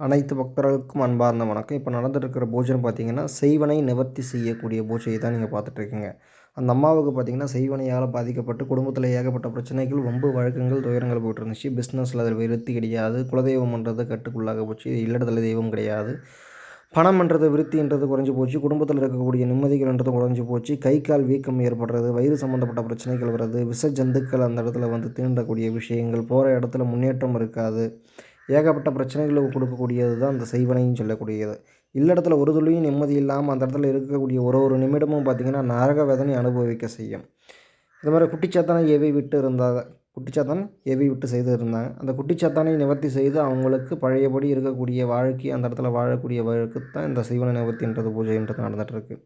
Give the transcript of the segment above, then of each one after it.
அனைத்து பக்தர்களுக்கும் அன்பார்ந்த வணக்கம். இப்போ நடந்துட்டுருக்கிற பூஜைன்னு பார்த்தீங்கன்னா செய்வனை நிவர்த்தி செய்யக்கூடிய பூஜையை தான் நீங்கள் பார்த்துட்ருக்கீங்க அந்த அம்மாவுக்கு பார்த்தீங்கன்னா செய்வனையால் பாதிக்கப்பட்டு குடும்பத்தில் ஏகப்பட்ட பிரச்சனைகள் ரொம்ப வழக்கங்கள் துயரங்கள் போயிட்டு இருந்துச்சு பிஸ்னஸில் அதில் விருத்தி கிடையாது. குலதெய்வம்ன்றது கட்டுக்குள்ளாக போச்சு. இல்லடத்தில் தெய்வம் கிடையாது. பணம்ன்றது விருத்தின்றது குறைஞ்சி போச்சு. குடும்பத்தில் இருக்கக்கூடிய நிம்மதிகள்ன்றது குறைஞ்சி போச்சு. கை கால் வீக்கம் ஏற்படுறது வயிறு சம்மந்தப்பட்ட பிரச்சனைகள் வர்றது விஷ ஜந்துக்கள் அந்த இடத்துல வந்து தீண்டக்கூடிய விஷயங்கள் போகிற இடத்துல முன்னேற்றம் இருக்காது. ஏகப்பட்ட பிரச்சனைகளுக்கு கொடுக்கக்கூடியது தான் அந்த செய்வனையும் சொல்லக்கூடியது. இல்லடத்தில் ஒரு துளியும் நிம்மதி இல்லாமல் அந்த இடத்துல இருக்கக்கூடிய ஒரு ஒரு நிமிடமும் பார்த்திங்கன்னா நரக வேதனை அனுபவிக்க செய்யும். இது மாதிரி குட்டிச்சாத்தானை ஏவி விட்டு இருந்தாங்க குட்டிச்சாத்தான் ஏவி விட்டு செய்து இருந்தாங்க. அந்த குட்டிச்சாத்தானை நிவர்த்தி செய்து அவங்களுக்கு பழையபடி இருக்கக்கூடிய வாழ்க்கை அந்த இடத்துல வாழக்கூடிய வாழ்க்கை தான் இந்த செய்வன நிவர்த்தின்றது பூஜைன்றது நடந்துகிட்ருக்கு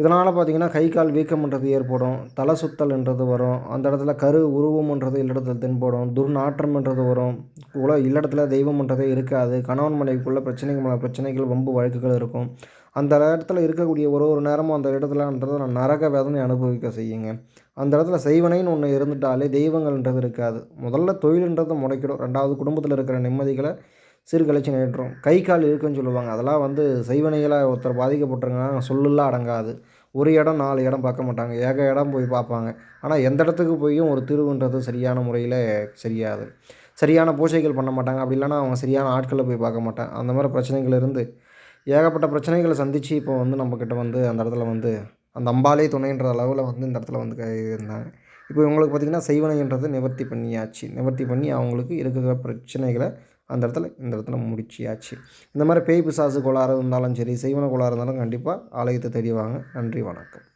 இதனால் பார்த்திங்கன்னா கை கால் வீக்கம்ன்றது ஏற்படும் தலை சுத்தல்ன்றது வரும் அந்த இடத்துல கரு உருவம்ன்றது இல்லடத்தில் தென்படும் துர்நாற்றம்ன்றது வரும். உல இல்லடத்துல தெய்வம்ன்றதே இருக்காது. கணவன் மனைவிக்குள்ளே பிரச்சனைகள் மேலே பிரச்சனைகள் ரொம்ப வழக்குகள் இருக்கும். அந்த இடத்துல இருக்கக்கூடிய ஒரு ஒரு நேரமும் அந்த இடத்துல அந்த நரக வேதனை அனுபவிக்க செய்யுங்க. அந்த இடத்துல செய்வனைன்னு ஒன்று இருந்துட்டாலே தெய்வங்கள்ன்றது இருக்காது. முதல்ல தொழில்ன்றது முளைக்கிடும் ரெண்டாவது குடும்பத்தில் இருக்கிற நிம்மதிகளை சீர்கழிச்சு நேற்றும் கை கால் இருக்குன்னு சொல்லுவாங்க. அதெல்லாம் வந்து செய்வனைகளாக ஒருத்தர் பாதிக்கப்பட்டிருங்கன்னா சொல்லலாம் அடங்காது. ஒரு இடம் நாலு இடம் பார்க்க மாட்டாங்க. ஏக இடம் போய் பார்ப்பாங்க. ஆனால் எந்த இடத்துக்கு போயும் ஒரு திருவுன்றது சரியான முறையில் சரியாது. சரியான பூஜைகள் பண்ண மாட்டாங்க. அப்படி இல்லைனா அவங்க சரியான ஆட்களை போய் பார்க்க மாட்டாங்க. அந்த மாதிரி பிரச்சனைகள் இருந்து ஏகப்பட்ட பிரச்சனைகளை சந்தித்து இப்போ வந்து நம்மக்கிட்ட வந்து அந்த இடத்துல வந்து அந்த அம்பாலே துணைன்ற அளவில் வந்து இந்த இடத்துல வந்து இருந்தாங்க. இப்போ இவங்களுக்கு பார்த்திங்கன்னா செய்வனைன்றது நிவர்த்தி பண்ணியாச்சு. நிவர்த்தி பண்ணி அவங்களுக்கு இருக்கிற பிரச்சனைகளை அந்த இடத்துல இந்த இடத்துல முடிச்சியாச்சு. இந்த மாதிரி பேய் பிசாசு கோளாறு இருந்தாலும் சரி செய்வன கோளாறு இருந்தாலும் கண்டிப்பாக ஆலயத்தை தெரியவாங்க நன்றி வணக்கம்.